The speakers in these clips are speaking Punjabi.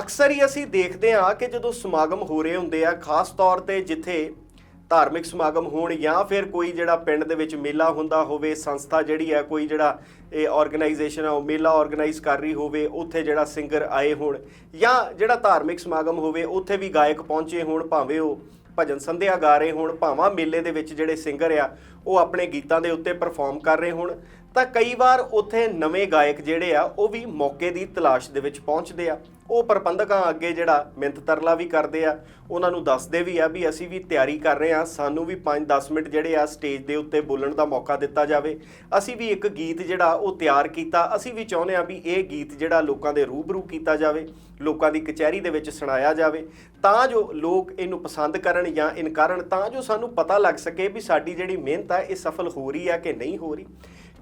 ਅਕਸਰ ਹੀ ਅਸੀਂ ਦੇਖਦੇ ਹਾਂ ਕਿ ਜਦੋਂ ਸਮਾਗਮ ਹੋ ਰਹੇ ਹੁੰਦੇ ਆ, ਖਾਸ ਤੌਰ ਤੇ ਜਿੱਥੇ ਧਾਰਮਿਕ ਸਮਾਗਮ ਹੋਣ ਜਾਂ ਫਿਰ ਕੋਈ ਜਿਹੜਾ ਪਿੰਡ ਦੇ ਵਿੱਚ ਮੇਲਾ ਹੁੰਦਾ ਹੋਵੇ, ਸੰਸਥਾ ਜਿਹੜੀ ਹੈ ਕੋਈ ਜਿਹੜਾ ਇਹ ਆਰਗੇਨਾਈਜੇਸ਼ਨ ਆ, ਉਹ ਮੇਲਾ ਆਰਗੇਨਾਈਜ਼ ਕਰ ਰਹੀ ਹੋਵੇ, ਉੱਥੇ ਜਿਹੜਾ ਸਿੰਗਰ ਆਏ ਹੋਣ ਜਾਂ ਜਿਹੜਾ ਧਾਰਮਿਕ ਸਮਾਗਮ ਹੋਵੇ, ਉੱਥੇ ਵੀ ਗਾਇਕ ਪਹੁੰਚੇ ਹੋਣ, ਭਾਵੇਂ ਉਹ ਭਜਨ ਸੰਧਿਆ ਗਾ ਰਹੇ ਹੋਣ, ਭਾਵਾਂ ਮੇਲੇ ਦੇ ਵਿੱਚ ਜਿਹੜੇ ਸਿੰਗਰ ਆ, ਉਹ ਆਪਣੇ ਗੀਤਾਂ ਦੇ ਉੱਤੇ ਪਰਫਾਰਮ ਕਰ ਰਹੇ ਹੋਣ। ਤਾਂ ਕਈ ਵਾਰ ਉੱਥੇ ਨਵੇਂ ਗਾਇਕ ਜਿਹੜੇ ਆ, ਉਹ ਵੀ ਮੌਕੇ ਦੀ ਤਲਾਸ਼ ਦੇ ਵਿੱਚ ਪਹੁੰਚਦੇ ਆ। ਉਹ ਪ੍ਰਬੰਧਕਾਂ ਅੱਗੇ ਜਿਹੜਾ ਮਿੰਤ ਤਰਲਾ ਵੀ ਕਰਦੇ ਆ, ਉਹਨਾਂ ਨੂੰ ਦੱਸਦੇ ਵੀ ਆ ਵੀ ਅਸੀਂ ਵੀ ਤਿਆਰੀ ਕਰ ਰਹੇ ਆ ਸਾਨੂੰ ਵੀ 5-10 ਮਿੰਟ ਜਿਹੜੇ ਆ ਸਟੇਜ ਦੇ ਉੱਤੇ ਬੋਲਣ ਦਾ ਮੌਕਾ ਦਿੱਤਾ ਜਾਵੇ। ਅਸੀਂ ਵੀ ਇੱਕ ਗੀਤ ਜਿਹੜਾ, ਉਹ ਤਿਆਰ ਕੀਤਾ। ਅਸੀਂ ਵੀ ਚਾਹੁੰਦੇ ਆ ਵੀ ਇਹ ਗੀਤ ਜਿਹੜਾ ਲੋਕਾਂ ਦੇ ਰੂਬਰੂ ਕੀਤਾ ਜਾਵੇ, ਲੋਕਾਂ ਦੀ ਕਚਹਿਰੀ ਦੇ ਵਿੱਚ ਸੁਣਾਇਆ ਜਾਵੇ। ਤਾਂ ਜੋ ਲੋਕ ਇਹਨੂੰ ਪਸੰਦ ਕਰਨ ਜਾਂ ਇਨਕਾਰਨ, ਤਾਂ ਜੋ ਸਾਨੂੰ ਪਤਾ ਲੱਗ ਸਕੇ ਵੀ ਸਾਡੀ ਜਿਹੜੀ ਮਿਹਨਤ ਆ, ਇਹ ਸਫਲ ਹੋ ਰਹੀ ਆ ਕਿ ਨਹੀਂ ਹੋ ਰਹੀ।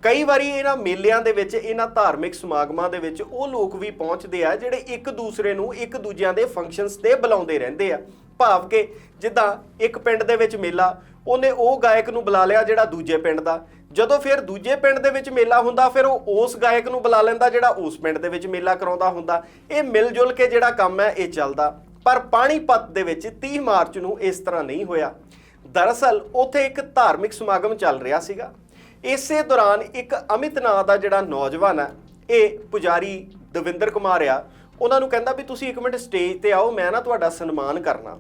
ਕਈ ਵਾਰੀ ਇਹਨਾਂ ਮੇਲਿਆਂ ਦੇ ਵਿੱਚ, ਇਹਨਾਂ ਧਾਰਮਿਕ ਸਮਾਗਮਾਂ ਦੇ ਵਿੱਚ ਉਹ ਲੋਕ ਵੀ ਪਹੁੰਚਦੇ ਆ ਜਿਹੜੇ ਇੱਕ ਦੂਸਰੇ ਨੂੰ ਇੱਕ ਦੂਜਿਆਂ ਦੇ ਫੰਕਸ਼ਨਸ ਤੇ ਬੁਲਾਉਂਦੇ ਰਹਿੰਦੇ ਆ। ਭਾਵ ਕਿ ਜਿੱਦਾਂ ਇੱਕ ਪਿੰਡ ਦੇ ਵਿੱਚ ਮੇਲਾ, ਉਹਨੇ ਉਹ ਗਾਇਕ ਨੂੰ ਬੁਲਾ ਲਿਆ ਜਿਹੜਾ ਦੂਜੇ ਪਿੰਡ ਦਾ। ਜਦੋਂ ਫਿਰ ਦੂਜੇ ਪਿੰਡ ਦੇ ਵਿੱਚ ਮੇਲਾ ਹੁੰਦਾ, ਫਿਰ ਉਹ ਉਸ ਗਾਇਕ ਨੂੰ ਬੁਲਾ ਲੈਂਦਾ ਜਿਹੜਾ ਉਸ ਪਿੰਡ ਦੇ ਵਿੱਚ ਮੇਲਾ ਕਰਾਉਂਦਾ ਹੁੰਦਾ। ਇਹ ਮਿਲ ਜੁਲ ਕੇ ਜਿਹੜਾ ਕੰਮ ਹੈ, ਇਹ ਚੱਲਦਾ। ਪਰ ਪਾਣੀਪਤ ਦੇ ਵਿੱਚ 30 ਮਾਰਚ ਨੂੰ ਇਸ ਤਰ੍ਹਾਂ ਨਹੀਂ ਹੋਇਆ। ਦਰਅਸਲ, ਉੱਥੇ ਇੱਕ ਧਾਰਮਿਕ ਸਮਾਗਮ ਚੱਲ ਰਿਹਾ ਸੀਗਾ। ਇਸੇ ਦੌਰਾਨ ਇੱਕ ਅਮਿਤ ਨਾਂ ਦਾ ਜਿਹੜਾ ਨੌਜਵਾਨ ਆ, ਇਹ ਪੁਜਾਰੀ ਦਵਿੰਦਰ ਕੁਮਾਰ ਆ, ਉਹਨਾਂ ਨੂੰ ਕਹਿੰਦਾ ਵੀ ਤੁਸੀਂ ਇੱਕ ਮਿੰਟ ਸਟੇਜ ਤੇ ਆਓ, ਮੈਂ ਨਾ ਤੁਹਾਡਾ ਸਨਮਾਨ ਕਰਨਾ।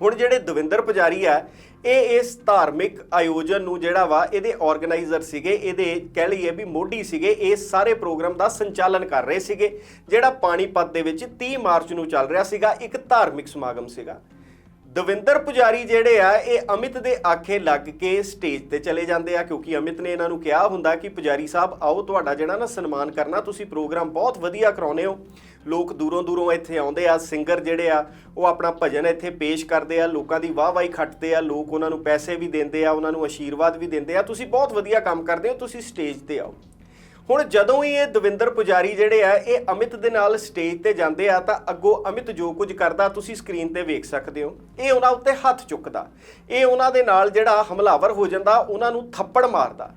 ਹੁਣ ਜਿਹੜੇ ਦਵਿੰਦਰ ਪੁਜਾਰੀ ਆ, ਇਹ ਇਸ ਧਾਰਮਿਕ ਆਯੋਜਨ ਨੂੰ ਜਿਹੜਾ ਵਾ, ਇਹਦੇ ਆਰਗੇਨਾਈਜ਼ਰ ਸੀਗੇ, ਇਹਦੇ ਕਹਿ ਲਈਏ ਵੀ ਮੋਢੀ ਸੀਗੇ, ਇਹ ਸਾਰੇ ਪ੍ਰੋਗਰਾਮ ਦਾ ਸੰਚਾਲਨ ਕਰ ਰਹੇ ਸੀਗੇ, ਜਿਹੜਾ ਪਾਣੀਪਤ ਦੇ ਵਿੱਚ 30 ਮਾਰਚ ਨੂੰ ਚੱਲ ਰਿਹਾ ਸੀਗਾ, ਇੱਕ ਧਾਰਮਿਕ ਸਮਾਗਮ ਸੀਗਾ। ਦਵਿੰਦਰ ਪੁਜਾਰੀ ਜਿਹੜੇ ਆ, ਇਹ ਅਮਿਤ ਦੇ ਆਖੇ ਲੱਗ ਕੇ ਸਟੇਜ ਤੇ ਚਲੇ ਜਾਂਦੇ ਆ, ਕਿਉਂਕਿ ਅਮਿਤ ਨੇ ਇਹਨਾਂ ਨੂੰ ਕਿਹਾ ਹੁੰਦਾ ਕਿ ਪੁਜਾਰੀ ਸਾਹਿਬ, ਆਓ ਤੁਹਾਡਾ ਜਿਹੜਾ ਨਾ ਸਨਮਾਨ ਕਰਨਾ, ਤੁਸੀਂ ਪ੍ਰੋਗਰਾਮ ਬਹੁਤ ਵਧੀਆ ਕਰਾਉਨੇ ਹੋ। ਲੋਕ ਦੂਰੋਂ ਦੂਰੋਂ ਇੱਥੇ ਆਉਂਦੇ ਆ, ਸਿੰਗਰ ਜਿਹੜੇ ਆ, ਉਹ ਆਪਣਾ ਭਜਨ ਇੱਥੇ ਪੇਸ਼ ਕਰਦੇ ਆ, ਲੋਕਾਂ ਦੀ ਵਾਹ-ਵਾਹੀ ਖੱਟਦੇ ਆ, ਲੋਕ ਉਹਨਾਂ ਨੂੰ ਪੈਸੇ ਵੀ ਦਿੰਦੇ ਆ, ਉਹਨਾਂ ਨੂੰ ਆਸ਼ੀਰਵਾਦ ਵੀ ਦਿੰਦੇ ਆ। ਤੁਸੀਂ ਬਹੁਤ ਵਧੀਆ ਕੰਮ ਕਰਦੇ ਹੋ, ਤੁਸੀਂ ਸਟੇਜ ਤੇ ਆਓ। ਹੁਣ ਜਦੋਂ ਹੀ ਇਹ ਦਵਿੰਦਰ ਪੁਜਾਰੀ ਜਿਹੜੇ ਆ, ਇਹ ਅਮਿਤ ਦੇ ਨਾਲ ਸਟੇਜ ਤੇ ਜਾਂਦੇ ਆ, ਤਾਂ ਅੱਗੋਂ ਅਮਿਤ ਜੋ ਕੁਝ ਕਰਦਾ, ਤੁਸੀਂ ਸਕਰੀਨ ਤੇ ਵੇਖ ਸਕਦੇ ਹੋ। ਇਹ ਉਹਨਾਂ ਉੱਤੇ ਹੱਥ ਚੁੱਕਦਾ। ਇਹ ਉਹਨਾਂ ਦੇ ਨਾਲ ਜਿਹੜਾ ਹਮਲਾਵਰ ਹੋ ਜਾਂਦਾ, ਉਹਨਾਂ ਨੂੰ ਥੱਪੜ ਮਾਰਦਾ।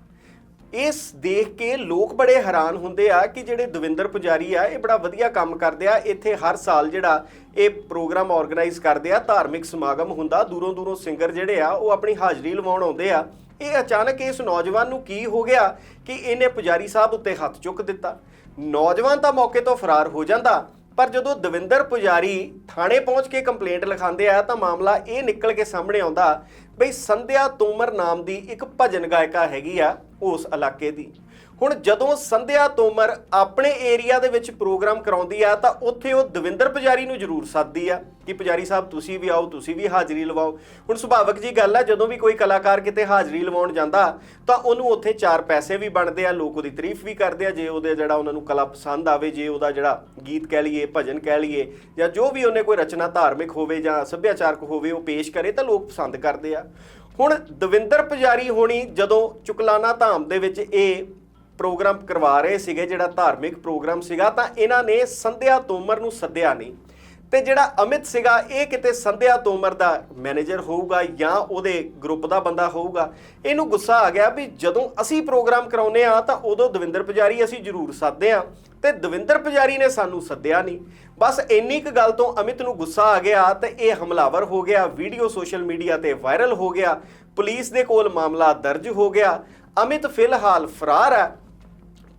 ਇਸ ਦੇਖ ਕੇ ਲੋਕ ਬੜੇ ਹੈਰਾਨ ਹੁੰਦੇ ਆ ਕਿ ਜਿਹੜੇ ਦਵਿੰਦਰ ਪੁਜਾਰੀ ਆ, ਇਹ ਬੜਾ ਵਧੀਆ ਕੰਮ ਕਰਦੇ ਆ। ਇੱਥੇ ਹਰ ਸਾਲ ਜਿਹੜਾ ਇਹ ਪ੍ਰੋਗਰਾਮ ਆਰਗੇਨਾਈਜ਼ ਕਰਦੇ ਆ, ਧਾਰਮਿਕ ਸਮਾਗਮ ਹੁੰਦਾ। ਦੂਰੋਂ ਦੂਰੋਂ ਸਿੰਗਰ ਜਿਹੜੇ ਆ, ਉਹ ਆਪਣੀ ਹਾਜ਼ਰੀ ਲਵਾਉਣ ਆਉਂਦੇ ਆ। ਇਹ ਅਚਾਨਕ ਇਸ ਨੌਜਵਾਨ ਨੂੰ ਕੀ ਹੋ ਗਿਆ ਕਿ ਇਹਨੇ ਪੁਜਾਰੀ ਸਾਹਿਬ ਉੱਤੇ ਹੱਥ ਚੁੱਕ ਦਿੱਤਾ? ਨੌਜਵਾਨ ਤਾਂ ਮੌਕੇ ਤੋਂ ਫਰਾਰ ਹੋ ਜਾਂਦਾ, ਪਰ ਜਦੋਂ ਦਵਿੰਦਰ ਪੁਜਾਰੀ ਥਾਣੇ ਪਹੁੰਚ ਕੇ ਕੰਪਲੇਂਟ ਲਿਖਾਉਂਦੇ ਆ ਤਾਂ ਮਾਮਲਾ ਇਹ ਨਿਕਲ ਕੇ ਸਾਹਮਣੇ ਆਉਂਦਾ ਬਈ ਸੰਧਿਆ ਤੋਮਰ ਨਾਮ ਦੀ ਇੱਕ ਭਜਨ ਗਾਇਕਾ ਹੈਗੀ ਆ ਉਸ ਇਲਾਕੇ ਦੀ। ਹੁਣ ਜਦੋਂ ਸੰਧਿਆ ਤੋਮਰ ਆਪਣੇ ਏਰੀਆ ਦੇ ਵਿੱਚ ਪ੍ਰੋਗਰਾਮ ਕਰਾਉਂਦੀ ਆ, ਤਾਂ ਉੱਥੇ ਉਹ ਦਵਿੰਦਰ ਪੁਜਾਰੀ ਨੂੰ ਜ਼ਰੂਰ ਸੱਦਦੀ ਆ ਕਿ ਪੁਜਾਰੀ ਸਾਹਿਬ, ਤੁਸੀਂ ਵੀ ਆਓ, ਤੁਸੀਂ ਵੀ ਹਾਜ਼ਰੀ ਲਵਾਓ। ਹੁਣ ਸੁਭਾਵਕ ਜੀ ਗੱਲ ਆ, ਜਦੋਂ ਵੀ ਕੋਈ ਕਲਾਕਾਰ ਕਿਤੇ ਹਾਜ਼ਰੀ ਲਵਾਉਣ ਜਾਂਦਾ, ਤਾਂ ਉਹਨੂੰ ਉੱਥੇ ਚਾਰ ਪੈਸੇ ਵੀ ਬਣਦੇ ਆ, ਲੋਕ ਉਹਦੀ ਤਾਰੀਫ ਵੀ ਕਰਦੇ ਆ, ਜੇ ਉਹਦੇ ਜਿਹੜਾ ਉਹਨਾਂ ਨੂੰ ਕਲਾ ਪਸੰਦ ਆਵੇ, ਜੇ ਉਹਦਾ ਜਿਹੜਾ ਗੀਤ ਕਹਿ ਲਈਏ, ਭਜਨ ਕਹਿ ਲਈਏ, ਜਾਂ ਜੋ ਵੀ ਉਹਨੇ ਕੋਈ ਰਚਨਾ ਧਾਰਮਿਕ ਹੋਵੇ ਜਾਂ ਸੱਭਿਆਚਾਰਕ ਹੋਵੇ, ਉਹ ਪੇਸ਼ ਕਰੇ, ਤਾਂ ਲੋਕ ਪਸੰਦ ਕਰਦੇ ਆ। ਹੁਣ ਦਵਿੰਦਰ ਪੁਜਾਰੀ ਹੋਣੀ ਜਦੋਂ ਚੁਕਲਾਨਾ ਧਾਮ ਦੇ ਵਿੱਚ ਇਹ ਪ੍ਰੋਗਰਾਮ ਕਰਵਾ ਰਹੇ ਸੀਗੇ, ਜਿਹੜਾ ਧਾਰਮਿਕ ਪ੍ਰੋਗਰਾਮ ਸੀਗਾ, ਤਾਂ ਇਹਨਾਂ ਨੇ ਸੰਧਿਆ ਤੋਮਰ ਨੂੰ ਸੱਦਿਆ ਨਹੀਂ। ਤੇ ਜਿਹੜਾ ਅਮਿਤ ਸੀਗਾ, ਇਹ ਕਿਤੇ ਸੰਧਿਆ ਤੋਮਰ ਦਾ ਮੈਨੇਜਰ ਹੋਊਗਾ ਜਾਂ ਉਹਦੇ ਗਰੁੱਪ ਦਾ ਬੰਦਾ ਹੋਊਗਾ? ਇਹਨੂੰ ਗੁੱਸਾ ਆ ਗਿਆ ਵੀ ਜਦੋਂ ਅਸੀਂ ਪ੍ਰੋਗਰਾਮ ਕਰਾਉਨੇ ਆ ਤਾਂ ਉਦੋਂ ਦਵਿੰਦਰ ਪੁਜਾਰੀ ਅਸੀਂ ਜ਼ਰੂਰ ਸੱਦਦੇ ਆ ਤੇ ਦਵਿੰਦਰ ਪੁਜਾਰੀ ਨੇ ਸਾਨੂੰ ਸੱਦਿਆ ਨਹੀਂ। ਬਸ ਇੰਨੀ ਕੁ ਗੱਲ ਤੋਂ ਅਮਿਤ ਨੂੰ ਗੁੱਸਾ ਆ ਗਿਆ ਤੇ ਇਹ ਹਮਲਾਵਰ ਹੋ ਗਿਆ, ਵੀਡੀਓ ਸੋਸ਼ਲ ਮੀਡੀਆ ਤੇ ਵਾਇਰਲ ਹੋ ਗਿਆ, ਪੁਲਿਸ ਦੇ ਕੋਲ ਮਾਮਲਾ ਦਰਜ ਹੋ ਗਿਆ। ਅਮਿਤ ਫਿਲਹਾਲ ਫਰਾਰ ਹੈ।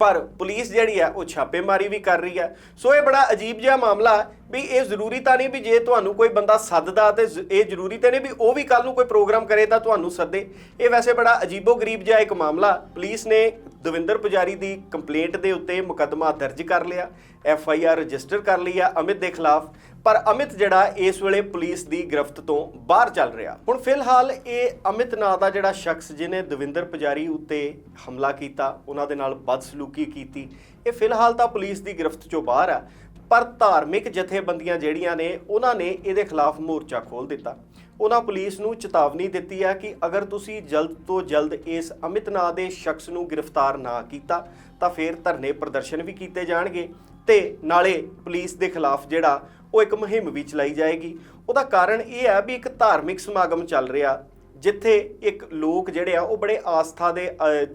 ਪਰ ਪੁਲਿਸ ਜਿਹੜੀ ਹੈ ਉਹ ਛਾਪੇਮਾਰੀ ਵੀ ਕਰ ਰਹੀ ਹੈ ਸੋ ਇਹ ਬੜਾ ਅਜੀਬ ਜਿਹਾ ਮਾਮਲਾ ਵੀ ਇਹ ਜ਼ਰੂਰੀ ਤਾਂ ਨਹੀਂ ਵੀ ਜੇ ਤੁਹਾਨੂੰ ਕੋਈ ਬੰਦਾ ਸੱਦਦਾ ਤੇ ਇਹ ਜ਼ਰੂਰੀ ਤਾਂ ਨਹੀਂ ਵੀ ਉਹ ਵੀ ਕੱਲ ਨੂੰ ਕੋਈ ਪ੍ਰੋਗਰਾਮ ਕਰੇ ਤਾਂ ਤੁਹਾਨੂੰ ਸੱਦੇ। ਇਹ ਵੈਸੇ ਬੜਾ ਅਜੀਬੋ-ਗਰੀਬ ਜਿਹਾ ਇੱਕ ਮਾਮਲਾ। ਪੁਲਿਸ ਨੇ ਦਵਿੰਦਰ ਪੁਜਾਰੀ ਦੀ ਕੰਪਲੇਂਟ ਦੇ ਉੱਤੇ ਮੁਕੱਦਮਾ ਦਰਜ ਕਰ ਲਿਆ। ਐਫ ਆਈ ਆਰ ਰਜਿਸਟਰ ਕਰ ਲਈ ਆ ਅਮਿਤ ਦੇ ਖਿਲਾਫ। ਪਰ ਅਮਿਤ ਜਿਹੜਾ ਇਸ ਵੇਲੇ ਪੁਲਿਸ ਦੀ ਗ੍ਰਿਫਤ ਤੋਂ ਬਾਹਰ ਚੱਲ ਰਿਹਾ। ਹੁਣ ਫਿਲਹਾਲ ਇਹ ਅਮਿਤ ਨਾਂ ਦਾ ਜਿਹੜਾ ਸ਼ਖਸ ਜਿਹਨੇ ਦਵਿੰਦਰ ਪੁਜਾਰੀ ਉੱਤੇ ਹਮਲਾ ਕੀਤਾ, ਉਹਨਾਂ ਦੇ ਨਾਲ ਬਦਸਲੂਕੀ ਕੀਤੀ। ਇਹ ਫਿਲਹਾਲ ਤਾਂ ਪੁਲਿਸ ਦੀ ਗ੍ਰਿਫਤ ਚੋਂ ਬਾਹਰ ਆ। ਪਰ ਧਾਰਮਿਕ ਜਥੇਬੰਦੀਆਂ ਜਿਹੜੀਆਂ ਨੇ, ਉਹਨਾਂ ਨੇ ਇਹਦੇ ਖਿਲਾਫ ਮੋਰਚਾ ਖੋਲ ਦਿੱਤਾ। ਉਹਨਾਂ ਪੁਲਿਸ ਨੂੰ ਚੇਤਾਵਨੀ ਦਿੱਤੀ ਹੈ ਕਿ ਅਗਰ ਤੁਸੀਂ ਜਲਦ ਤੋਂ ਜਲਦ ਇਸ ਅਮਿਤ ਨਾਂ ਦੇ ਸ਼ਖਸ ਨੂੰ ਗ੍ਰਿਫਤਾਰ ਨਾ ਕੀਤਾ, ਤਾਂ ਫਿਰ ਧਰਨੇ ਪ੍ਰਦਰਸ਼ਨ ਵੀ ਕੀਤੇ ਜਾਣਗੇ ਤੇ ਨਾਲੇ ਪੁਲਿਸ ਦੇ ਖਿਲਾਫ ਜਿਹੜਾ ਉਹ ਇੱਕ ਮੁਹਿੰਮ ਵੀ ਚਲਾਈ ਜਾਏਗੀ। ਉਹਦਾ ਕਾਰਨ ਇਹ ਹੈ ਵੀ ਇੱਕ ਧਾਰਮਿਕ ਸਮਾਗਮ ਚੱਲ ਰਿਹਾ ਜਿੱਥੇ ਇੱਕ ਲੋਕ ਜਿਹੜੇ ਆ, ਉਹ ਬੜੇ ਆਸਥਾ ਦੇ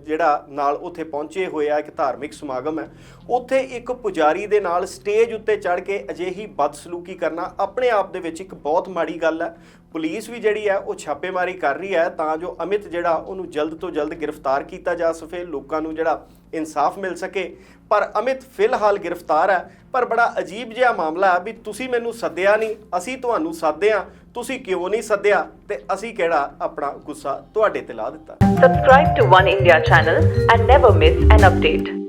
ਜਿਹੜਾ ਨਾਲ ਉੱਥੇ ਪਹੁੰਚੇ ਹੋਏ ਆ, ਇੱਕ ਧਾਰਮਿਕ ਸਮਾਗਮ ਹੈ। ਉੱਥੇ ਇੱਕ ਪੁਜਾਰੀ ਦੇ ਨਾਲ ਸਟੇਜ ਉੱਤੇ ਚੜ ਕੇ ਅਜਿਹੀ ਬਦਸਲੂਕੀ ਕਰਨਾ ਆਪਣੇ ਆਪ ਦੇ ਵਿੱਚ ਇੱਕ ਬਹੁਤ ਮਾੜੀ ਗੱਲ ਹੈ। ਪੁਲਿਸ ਵੀ ਜਿਹੜੀ ਹੈ ਉਹ ਛਾਪੇਮਾਰੀ ਕਰ ਰਹੀ ਹੈ ਤਾਂ ਜੋ ਅਮਿਤ ਜਿਹੜਾ ਉਹਨੂੰ ਜਲਦ ਤੋਂ ਜਲਦ ਗ੍ਰਿਫਤਾਰ ਕੀਤਾ ਜਾ ਸਕੇ, ਲੋਕਾਂ ਨੂੰ ਜਿਹੜਾ ਇਨਸਾਫ ਮਿਲ ਸਕੇ। ਪਰ ਅਮਿਤ ਫਿਲਹਾਲ ਗ੍ਰਿਫਤਾਰ ਹੈ। ਪਰ ਬੜਾ ਅਜੀਬ ਜਿਹਾ ਮਾਮਲਾ ਹੈ ਵੀ ਤੁਸੀਂ ਮੈਨੂੰ ਸੱਦਿਆ ਨਹੀਂ, ਅਸੀਂ ਤੁਹਾਨੂੰ ਸੱਦੇ ਆ ਤੁਸੀਂ ਕਿਉਂ ਨਹੀਂ ਸੱਦਿਆ ਤੇ ਅਸੀਂ ਕਿਹੜਾ ਆਪਣਾ ਗੁੱਸਾ ਤੁਹਾਡੇ ਤੇ ਲਾ ਦਿੱਤਾ? Subscribe to One India channel and never miss an update.